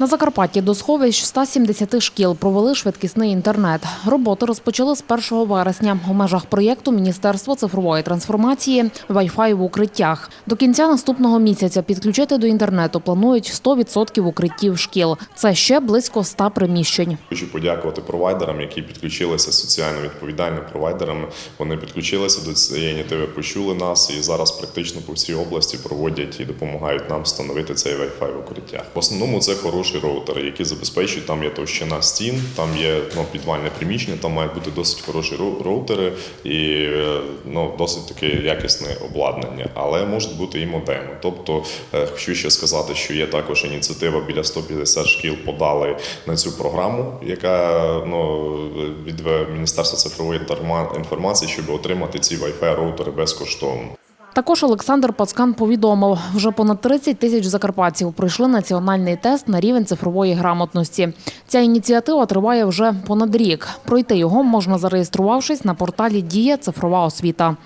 На Закарпатті до сховищ 170 шкіл провели швидкісний інтернет. Роботи розпочали з 1 вересня у межах проєкту Міністерство цифрової трансформації Wi-Fi в укриттях. До кінця наступного місяця підключити до інтернету планують 100% укриттів шкіл. Це ще близько 100 приміщень. Хочу подякувати провайдерам, які підключилися соціально відповідальним провайдерам. Вони підключилися до цієї ініціативи, почули нас і зараз практично по всій області проводять і допомагають нам встановити цей Wi-Fi в укриттях. В основному це хороші роутери, які забезпечують. Там є товщина стін, там є ну, підвальне приміщення, там мають бути досить хороші роутери і е, ну, досить таке якісне обладнання, але можуть бути і модеми. Тобто, е, хочу ще сказати, що є також ініціатива біля 150 шкіл подали на цю програму, яка ну від Міністерства цифрової інформа- інформації, щоб отримати ці Wi-Fi роутери безкоштовно. Також Олександр Пацкан повідомив, вже понад 30 тисяч закарпатців пройшли національний тест на рівень цифрової грамотності. Ця ініціатива триває вже понад рік. Пройти його можна зареєструвавшись на порталі Дія цифрова освіта.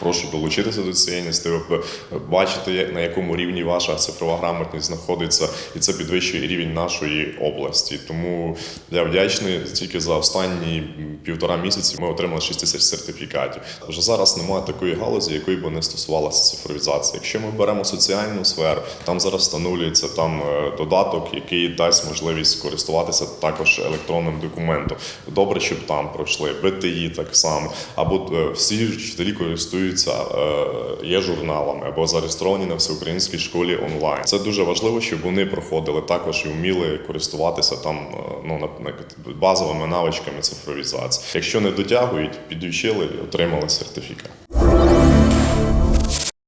Прошу долучитися до цієї ініціативи, бачити, на якому рівні ваша цифрова грамотність знаходиться, і це підвищує рівень нашої області. Тому я вдячний тільки за останні півтора місяці ми отримали 6 тисяч сертифікатів. Вже зараз немає такої галузі, якої би не стосувалася цифровізація. Якщо ми беремо соціальну сферу, там зараз встановлюється там е, додаток, який дасть можливість користуватися також електронним документом. Добре, щоб там пройшли БТІ так само, або е, всі вчителі користуються е, є журналами або зареєстровані на всеукраїнській школі онлайн. Це дуже важливо, щоб вони проходили також і вміли користуватися там е, ну наприклад, базовими навичками цифровізації. Якщо не дотягують, підучили, отримали сертифікат.